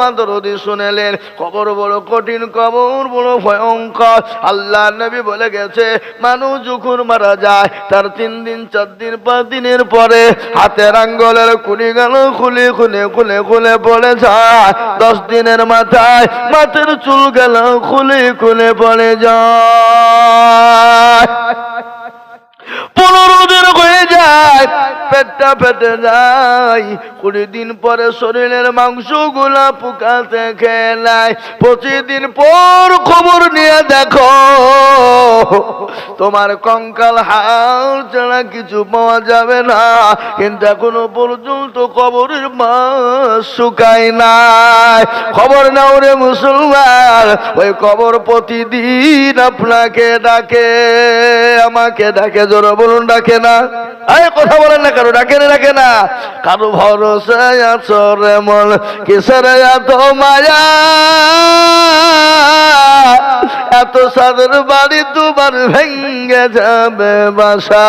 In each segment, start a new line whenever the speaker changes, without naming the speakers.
মুসলমান শুনেলেন। কবর বড় কঠিন, কবর বড় ভয়ঙ্কর। আল্লাহ নবী বলে গেছে, মানুষ যখন মারা যায়, তার তিন দিন, চার দিন, পাঁচ দিনের পরে হাতের আঙ্গলের কুড়ি গেল খুলে খুলে খুলে খুলে পড়ে যায়। দশ দিনের মাথায় মাথার চুল গেল খুলে খুলে পড়ে যায়। পনেরো দিন হয়ে যায়, পেটটা ফেটে যায়। কুড়ি দিন পরে শরীরের মাংসগুলা পুকাতে পঁচিশ দিন পর খবর নিয়ে দেখো, তোমার কঙ্কাল হাল ছাড়া কিছু পাওয়া যাবে না। কিন্তু এখনও পর্যন্ত কবরের মাস শুকায় নাই। খবর নাও রে মুসলমান, ওই কবর প্রতিদিন আপনাকে ডাকে, আমাকে ডাকে জোর বলুন, ডাকে না। আরে কথা বলেন না কারও ডাকে না ডাকে না। কারও ভরসায় আছো রে মন কিসের এত মায়া? এত সাদের বাড়ি তোমার ভেঙ্গে যাবে বাসা।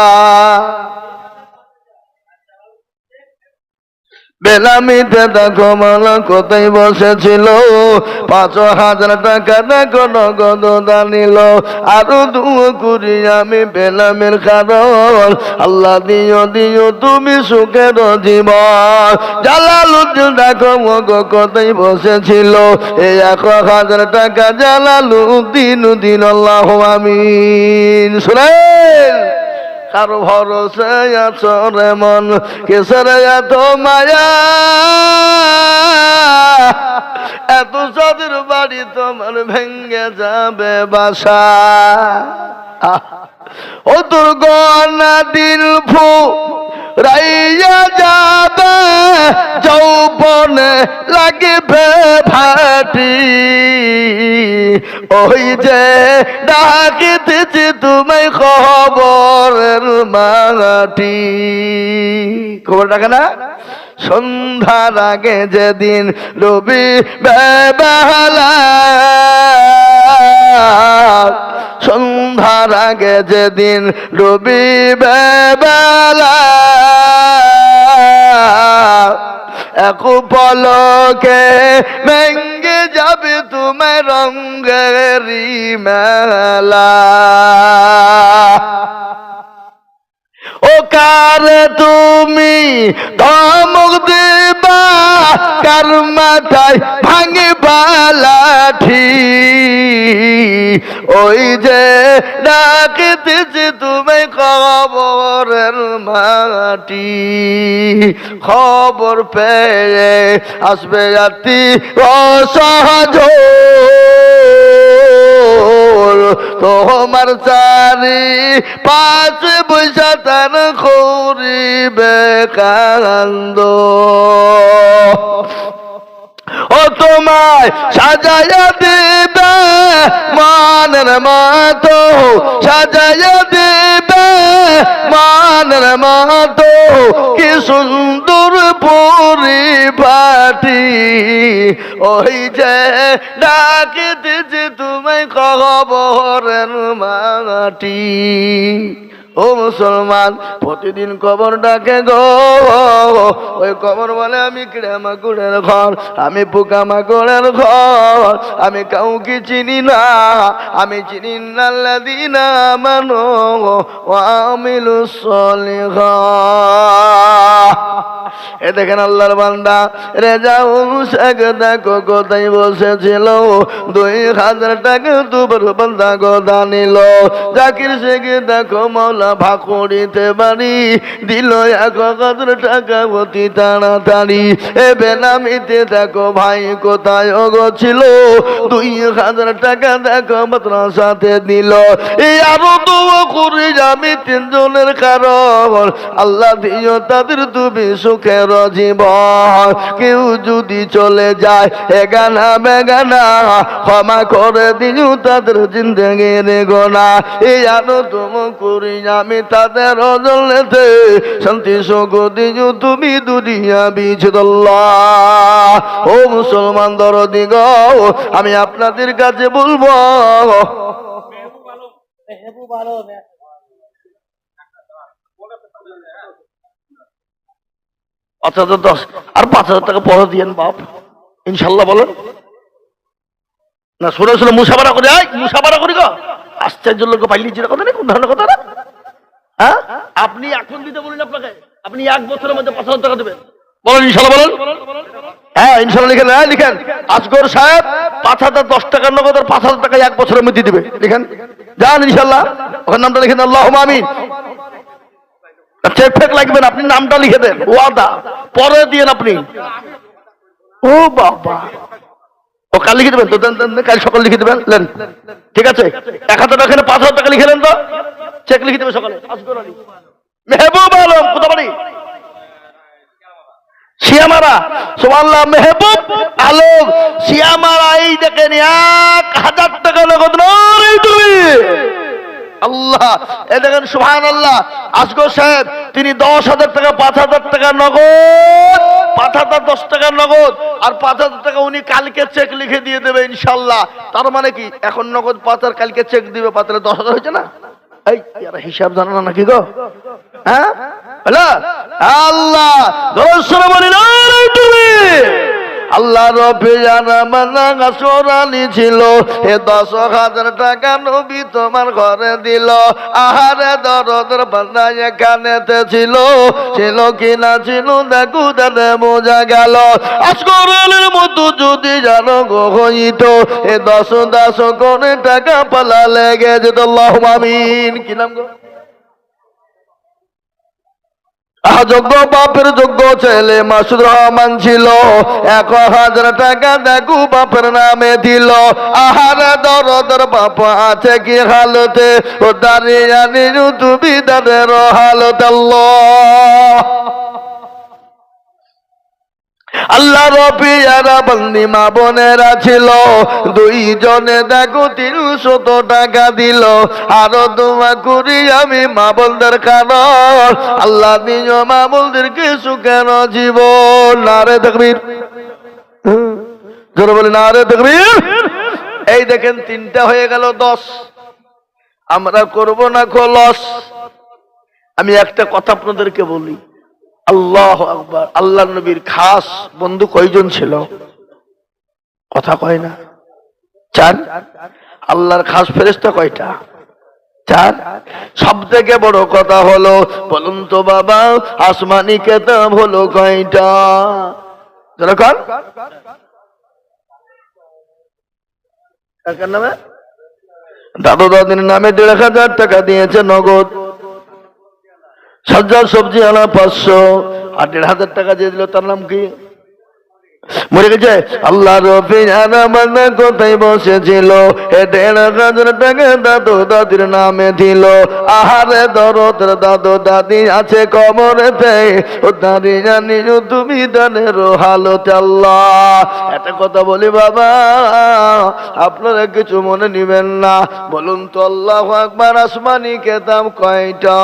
বেলামিতে দেখো মালা কোথায় বসেছিল? পাঁচ হাজার টাকা দেখো নগদ দানিল আরও দু কুড়ি আমি বেলামের কারণ আল্লাহ দিও দিও, তুমি সুখের জীবন। জালালুদ্দিন দেখো মগো কোথায় বসেছিল? এই এক হাজার টাকা জালালুদ্দিন দিন আল্লাহ আমিন। শুনেন! কারও ভরসে আছো রে মন? কেসের এত মায়া? এত সাদের বাড়ি তোমার ভেঙ্গে যাবে বাসা। ও দুর্গনা দিল ফু রাইয়া যাবে, যৌবনে লাগবে ভাটি। ওই যে ডাকিতেছি তুমি খবরের মাটি খবর ডাকে না? সন্ধ্যার আগে যেদিন রবি বেলা আগে যেদিন রবি বেলা। এক পলকে ভেঙ্গে যাবে তুমি রঙ্গেরি মেলা। ও কার তুমি ধমক দিবা? কার মাথায় ভাঙে বালাঠি ওই যে ডাকিতেছি তুমি খবরের মাটি। খবর পেয়ে আসবে জাতি অসহজ তোমার চারি পাঁচ পয়সা তার করিবে বেকানন্দ ও তোমায় সাজাইয়া দেবে মানের মাতো, সাজাইয়া দিবে মানের মাতো কি সুন্দর পরিপাটি। ওই যে ডাকিতেছি তুমি খবরের মাটি। ও মুসলমান, প্রতিদিন কবর ডাকে গো, ওই কবর বলে আমি কিড়ামাকুড়ের ঘর, আমি পোকামাকুড়ের ঘর, আমি কাউকে চিনি না, আমি চিনি না দিনা মানো ও আমিলু সলিহা এ দেখেন আল্লাহর বান্দা দেখো কোথায় বসেছিল? দুই হাজার টাকা দুবার বান্দা গোদা নিল। জাকির দেখো মৌলা ভাকুড়িতে বাড়ি দিল এক হাজার টাকা অতি তাড়াতাড়ি। এ বেনামিতে দেখো ভাই কোথায় ছিল দুই হাজার টাকা দেখো মাদ্রাসাতে দিল। এই আরও তো করি আমি তিনজনের কারণ। আল্লাহ দিও তাদের তুমি সুখের জীবন কেউ যদি চলে যায় এগানা বেগানা ক্ষমা করে দিও তাদের জিন্দগির গোনা। এই আরও তুম করি আমি তাদের অজলেতে, শান্তি সুখ দিও তুমি দুনিয়া বিছদল্লাহ ও মুসলমান দরদি গো, আমি আপনাদের কাছে বলব। আচ্ছা হাজার দশ। আর পাঁচ হাজার টাকা পরে দিয়েন বাপ। ইনশাল্লাহ বলেন। না, শুনে শুনে মুসাফারা করে। আয় মুসাফারা করি গো। আশ্চর্য লোক পাইলি যেটা কথা নেই কোন ধরনের কথা না? হ্যাঁ? আপনি এখন দিতে বলুন আপনাকে? আপনি এক বছরের মধ্যে পাঁচ হাজার টাকা দেবেন। বলেন, ইনশাল্লাহ বলেন। হ্যাঁ ইনশাল্লাহ লিখেন। হ্যাঁ লিখেন। আজগর সাহেব পাঁচ হাজার দশ টাকার নগদ আর পাঁচ হাজার টাকা এক বছরের মধ্যে দিবে। লিখেন। যান, ইনশাল্লাহ। ওখানে নামটা লিখেন। আল্লাহ আমিন। চেক ফেক আপনি নামটা লিখে দেন, ওয়াদা, পরে আপনি। ও বাবা। ও কাল লিখে দেবেন, তো কাল সকাল লিখে দেবেন, লেন। ঠিক আছে? এক হাজার টাকা পাঁচ হাজার টাকা লিখে দেন তো। চেক লিখে দেবে সকালে। মেহবুব আলম শিয়ামারা। সোমাল্লাহ মেহবুব আলম শিয়ামারা এই দেখেন এক হাজার টাকা নগদ নয় তুমি আল্লাহ এ দেখেন সুহান আল্লাহ আসগর সাহেব, তিনি দশ হাজার টাকা, পাঁচ হাজার টাকা নগদ, পাঁচ হাজার দশ টাকা নগদ, আর পাঁচ হাজার টাকা উনি কালকে চেক লিখে দিয়ে দেবে ইনশাল্লাহ তার মানে কি? এখন নগদ পাঁচ হাজার কালকে চেক দিবে হাজার দশ হাজার হয়েছে না? হিসাব জানো না নাকি গো? হ্যাঁ? আল্লাহ! তুমি আল্লাহ রবি জানা ছিল। এ দশ হাজার টাকা নবী তোমার ঘরে দিল। আহারে দরদের বান্দা এখানেতে ছিল। ছিল কিনা ছিল দেখু দাদে বোঝা গেল। আসকরের মতো যদি জানো গো হইত। এ দশ দশ করে টাকা পালা লেগে যেত। আল্লাহ আমিন। কি নাম গো? যোগ্য বাপের যোগ্য ছেলে মাসুদ রহমান ছিল। এক হাজার টাকা দেখু বাপের নামে দিল। আহারে দরদর বাপ আছে কি হালতে? ও দাঁড়িয়ে তুমি দাদের হালত আল্লাহ। আল্লাহ রবিয়ারা বন্দি মা বোনেরা ছিল। দুইজনে দেখো তিনশত টাকা দিল। আরও তোমা করি আমি মা বোনদের কারণ। আল্লাহ নিজ মা বোনদেরকে সুখেন জীবন? নারে দেখবির জোরে বলি, নারে দেখবির এই দেখেন তিনটা হয়ে গেল দশ। আমরা করব না খোলস আমি একটা কথা আপনাদেরকে বলি। আল্লাহ আকবার। আল্লাহ নবীর খাস বন্ধু কয়জন ছিল? কথা কয় না। চার। আল্লাহর খাস ফেরেস্তা কয়টা? চার। সব থেকে বড় কথা হলো, বলুন তো বাবা, আসমানি কেতাব হলো কয়টা? যেরকম নামে? দাদু দাদির নামে দেড় হাজার টাকা দিয়েছে নগদ। সজ্জা সবজি আনা পাঁচশো আর দেড় হাজার টাকা দিয়ে দিল তার নাম কি? মরে গেছে? আল্লাহ কোথায় বসেছিল? দাদু দাদির নামে দিল। আহারে দাদু দাদি আছে জানি তুমি দানের আল্লাহ। একটা কথা বলি বাবা, আপনারা কিছু মনে নিবেন না। বলুন তো আল্লাহ একবার আসমানি কেতাম কয়টা?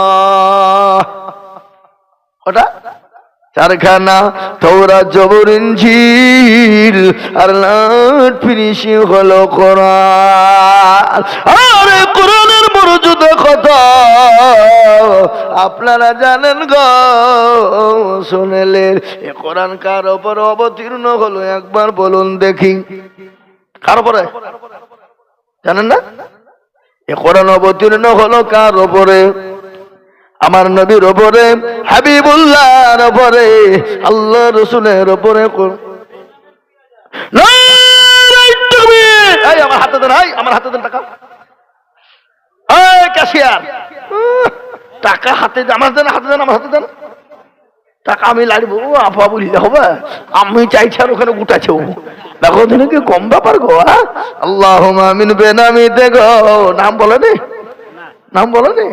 ওটা চারখানা তোরা জবর ইঞ্জিল আর লাট ফিনিশি হলো কোরআন। আরে কোরআনের মরজুদ কথা আপনারা জানেন গো, শুনেলেন। এ কোরআন কার ওপর অবতীর্ণ হলো? একবার বলুন দেখি। কার ওপরে জানেন না? এ কোরআন অবতীর্ণ হলো কার ওপরে আমার নবীর ওপরে হাবিবুল্লাহর ওপরে আল্লাহ রসুলের ওপরে টাকা। হাতে টাকা আমি লাগবো বললে হবে আমি চাইছি আর ওখানে গুটাছে দেখো দিনে কি কম ব্যাপার গো হ্যাঁ? আল্লাহ আমিন বেনামিতে গো। নাম বলে নাম বলেনি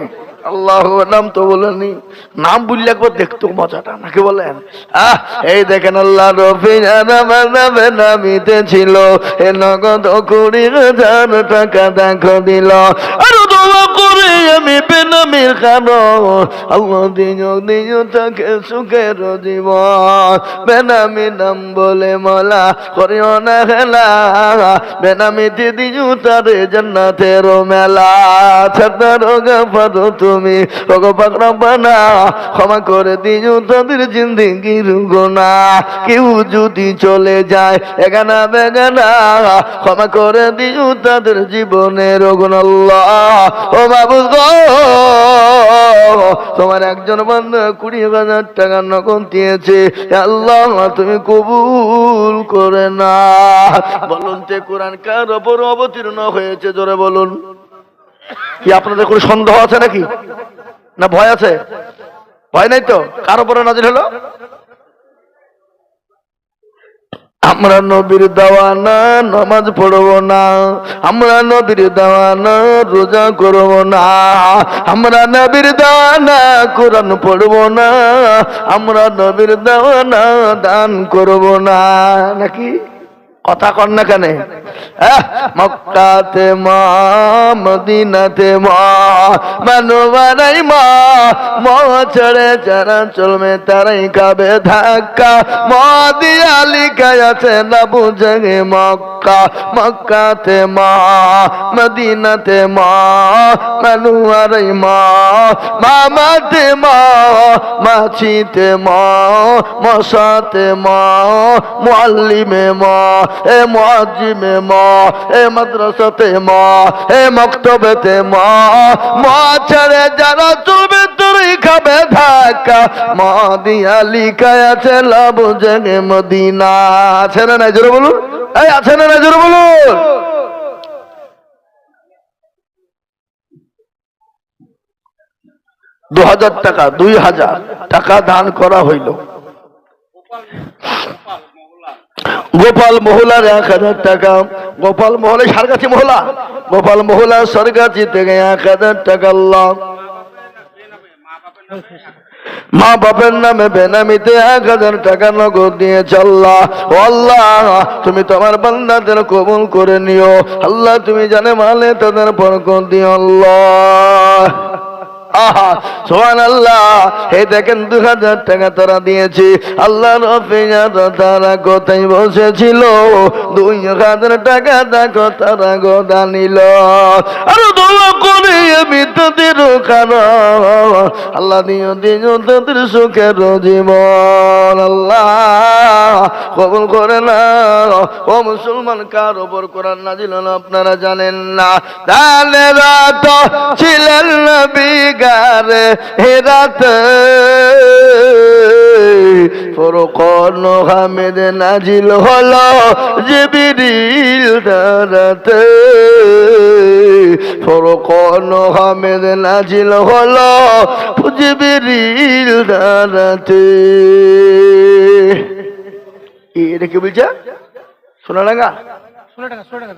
আল্লাহ নাম তো বলেনি নাম বললে একবার দেখতো মজাটা, নাকি বলেন? আহ, এই দেখেন আল্লাহ রফি নামে নামিতে ছিল, এ নগদ কুড়ি হাজার টাকা দেখো দিল। আর দোয়া করে আমি বেনামির কারণ। আল্লাহ দিন দিন তাকে সুখের জীবন। বেনামি নাম বলে মলা করিও না খেলা। বেনামিতে দিন তারে জান্নাতের মেলা। ছাতার গাফার তুমি ক্ষমা করে দিও তাদের জিন্দিগির গোনা। কেউ যদি চলে যায় এগানা বেগানা, ক্ষমা করে দিও তাদের জীবনের গুণাল্লাহ ও বাবু তোমার একজন বন্ধু কুড়ি হাজার টাকা নগদ দিয়েছে। আল্লাহ, তুমি কবুল করে না বলুন যে কোরআন কার ওপর অবতীর্ণ হয়েছে, জোরে বলুন। কি আপনাদের কোনো সন্দেহ আছে নাকি? না ভয় আছে? ভয় নাই তো? কার উপরে নাজিল হলো? আমরা নবীর দেওয়ানা, নামাজ পড়ব না। আমরা নবীর দেওয়ানা, রোজা করব না। আমরা নবীর দেওয়ানা, কোরআন পড়ব না। আমরা নবীর দেওয়ানা, দান করব না। নাকি? কথা কর না কেন? মক্কাতে মা, মদিনাতে মা, মানবারাই মা ম ছেড়ে যারা চলবে তারাই খাবে ধাক্কা। মদিয়া লিখায় আছে না বুঝে মক্কা। মক্কাতে মা, মদিনাতে মা মানুয়ারাই মা, মামাতে মা, মাছিতে মা, মশাতে মা, মুআল্লিমে মা এ মুআজ্জিমে মা, এ মাদ্রাসাতে মা, এ মক্তবেতে মা। মা ছেড়ে যারা চলবে তুই খাবে, ধাক্কা। মা দিয়া লিখায় আছে লাভ জেগে মদিনা। আছে না নাই? জোরে বলুন। এই, আছে না নাই? জোরে বলুন। দু হাজার টাকা, দুই হাজার টাকা দান করা হইল। গোপাল মহলার এক হাজার টাকা। গোপাল মহলে সারগাছি মহলা? গোপাল মহলা সরগাছি থেকে এক হাজার টাকা আল্লাহ মা বাপের নামে বেনামিতে এক হাজার টাকা নগদ দিয়ে আল্লাহ ও আল্লাহ, তুমি তোমার বান্দাদের কবুল করে নিও। আল্লাহ, তুমি জানে মালে তাদের বরকত দিও আল্লাহ। আল্লাহ বসেছিল? টাকা নিল। আল্লাহ সুখের জীবন। আল্লাহ কবুল করে না ও মুসলমান, কার ওপর কোরআন নাজিল আপনারা জানেন না? রাত ছিলেন গারে হেরাত? ফরকন হামেদ নাজিল হলো জিবিরিল দারাতে। ফরকন হামেদ নাজিল হলো জিবিরিল দারাতে। এটা কি বলছে? শোনা লাগা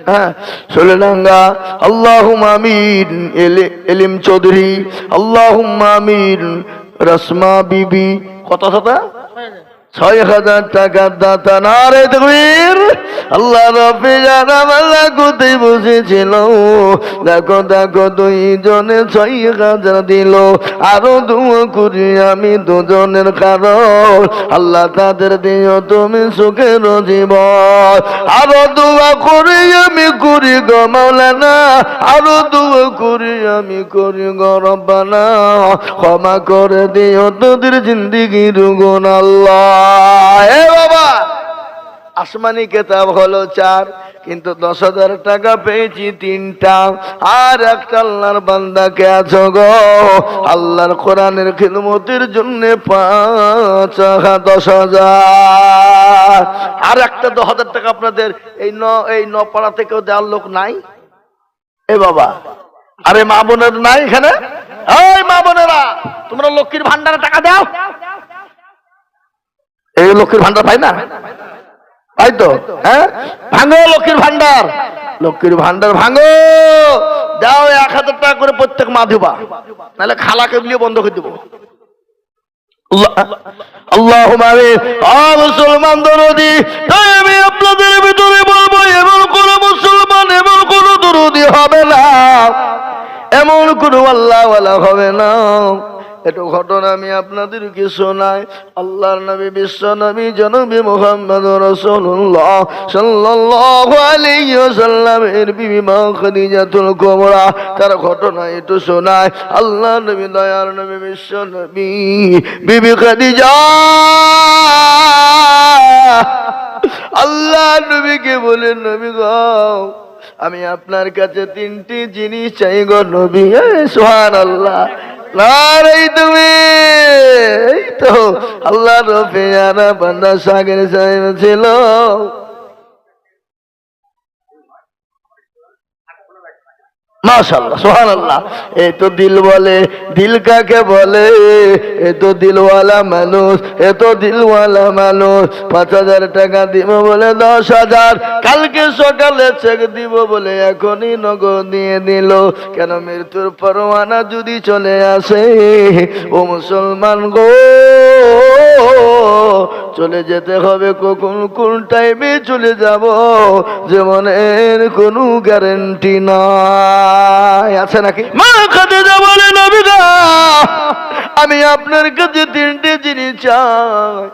হ্যাঁ সোলেডাঙ্গা আল্লাহুম আমিন এলে- এলিম চৌধুরী। আল্লাহুম আমিন রসমা বিবি। কত শত? ছয় হাজার টাকার দাতা না রে তকবীর। আল্লাহ রবি জানাম আল্লাহ কোথায় বসেছিল দেখো দেখো, দুইজনে ছয় হাজার দিল। আরও দুয়ো করি আমি দুজনের কারণ। আল্লাহ তাদের দিও তুমি সুখের জীবন। আরও দুয়া করি আমি করি গো মাওলানা। আরও দুয়া করি আমি করি গো রব্বানা। ক্ষমা করে দিও তোদের জিন্দিগির গুণ আল্লাহ। এ বাবা। আসমানি কেতাব হলো চার, কিন্তু দশ হাজার টাকা পেয়েছি তিনটা। আর একটা আল্লাহর বান্দাকে আছো গো। আল্লাহর কোরআনের খিদমতির জন্য পাঁচ হা- দশ হাজার। আর একটা দশ হাজার টাকা আপনাদের এই ন এই ন পাড়া থেকেও দেওয়ার লোক নাই? এ বাবা। আরে মা বোনের নাই এখানে? এই মা বোনেরা, তোমরা লক্ষ্মীর ভান্ডারে টাকা দাও। এই লক্ষ্মীর ভান্ডার পাই না? তাই তো হ্যাঁ? ভাঙো লক্ষ্মীর ভান্ডার লক্ষ্মীর ভান্ডার ভাঙো। যাও, এক হাজার টাকা করে প্রত্যেক মা দিবা নাহলে খালাকে বিলিয়ে বন্ধ করে দেবো। আল্লাহ মুসলমান আপনাদের ভিতরে বলব, এমন মুসলমান, এমন হবে না। এমন কোন আল্লাহ হবে না। একটু ঘটনা আমি আপনাদেরকে শোনাই? আল্লাহর নবী, বিশ্ব নবী, জনবী মোহাম্মদ রসুল্লাহ সাল্লাল্লাহু আলাইহি ওয়াসাল্লামের বিবি মা খাদিজাতুল কুবরা, তার ঘটনা একটু শোনায় আল্লাহ নবী, দয়ার নবী, বিশ্ব নবী, বিবি খাদিজা। আল্লাহ নবীকে বলেন নবী গো, আমি আপনার কাছে তিনটি জিনিস চাই গো, নবী সোহান আল্লাহ এই তো আল্লাহ রফিয়ানা বান্দা সাগের সাহেব ছিল। এই তো দিল বলে দিল কাকে বলে? এ দিলওয়ালা মানুষ, এ দিলওয়ালা মানুষ। পাঁচ হাজার টাকা বলে দশ হাজার, কালকে সকালে চেক দিব বলে এখনই নগদ দিয়ে দিল কেন মৃত্যুর পরোয়ানা যদি চলে আসে? ও মুসলমান গো, চলে যেতে হবে কখন? কোন টাইমে চলে যাব? জীবনের কোনো গ্যারেন্টি নাই। আছে নাকি? মা কাছে বলে নবী আমি আপনার কাছে তিনটে জিনিস চাই।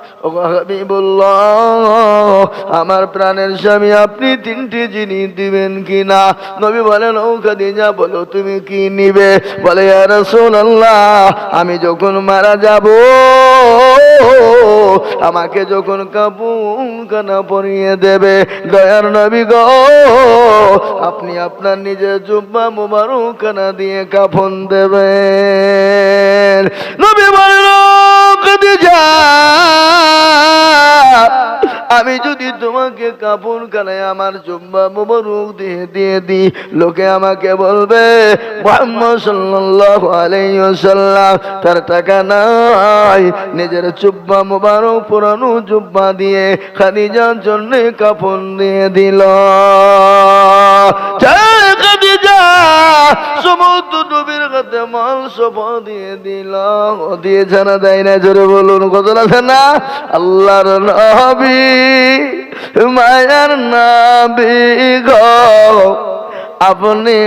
আমার প্রাণের স্বামী, আপনি তিনটে জিনিস দিবেন কি না নবী বলেন, ও খাদিজা, বলো তুমি কি নিবে? বলে আল্লাহ আমি যখন মারা যাব, আমাকে যখন কাপুন কানা পরিয়ে দেবে, দয়ার নবী গো, আপনি আপনার নিজের জুব্বা মুবারক কানা দিয়ে কাফন দেবেন। নবী বলল আমি যদি তোমাকে কাপড় কানায় আমার জুম্বা মুবারক দিয়ে দিয়ে দিই, লোকে আমাকে বলবে, মোহাম্মদ তার টাকা নাই, নিজের জুব্বা মুবারক পুরানো জুব্বা দিয়ে খাদিজার জন্য কাপড় দিয়ে দিল। জয় খাদিজা সমুদ্র নবীর কাছে মাল দিয়ে দিয়ে না, জোরে বলুন কত আছে না? আল্লাহর নবী, মায়ার নবী আপনি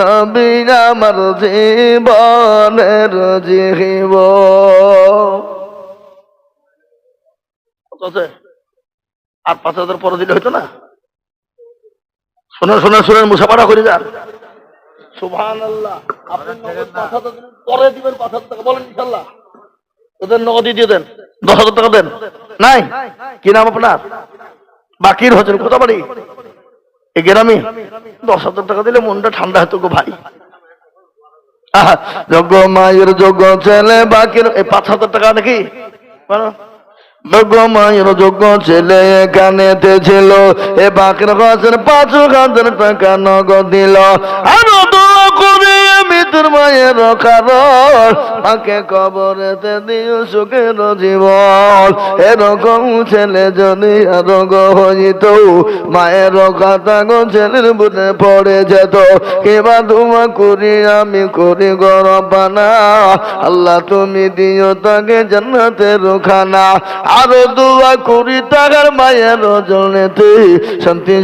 নবী আমার জীবনের জীব। আর পাঁচ হাজার পরে দিলে হইতো না? শোনেন শোনেন শোনেন, মুসাফারা করে যান। সুবহান আল্লাহ আপনি নগদ পাঁচ হাজার দিবেন, পরে দিবেন পাঁচ হাজার টাকা বলেন ইনশাল্লাহ ওদের নগদই দিয়ে দেন। দশ হাজার টাকা দেন। নাই? কি নাম আপনার? বাকির হচ্ছেন কোথা বাড়ি এই গ্রামে? দশ হাজার টাকা দিলে মনটা ঠান্ডা হতো গো ভাই। যোগ্য মায়ের যোগ্য ছেলে বাকির এই পাঁচ হাজার টাকা নাকি। যোগ্য মায়ের যোগ্য ছেলে এখানেতে ছিল এ বাকির পাঁচ হাজার টাকা নগদ দিল। আরও মায়ের কারণ, মাকে কবরেতে দিও সুখের জীবন। এরকম ছেলে যদি আরোগ হইত, মায়ের কথা গো ছেলের বুনে পড়ে যেত। কেবা ধুমা করি আমি করি গরবানা আল্লাহ তুমি দিও তাকে জান্নাতের খানা। আরও দোয়া করি তাহার মায়ের জনেতে শান্তি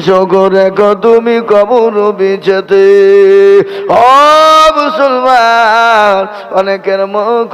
রেখো তুমি কবর বিছেতে। ও মুসলমান অনেকের মুখ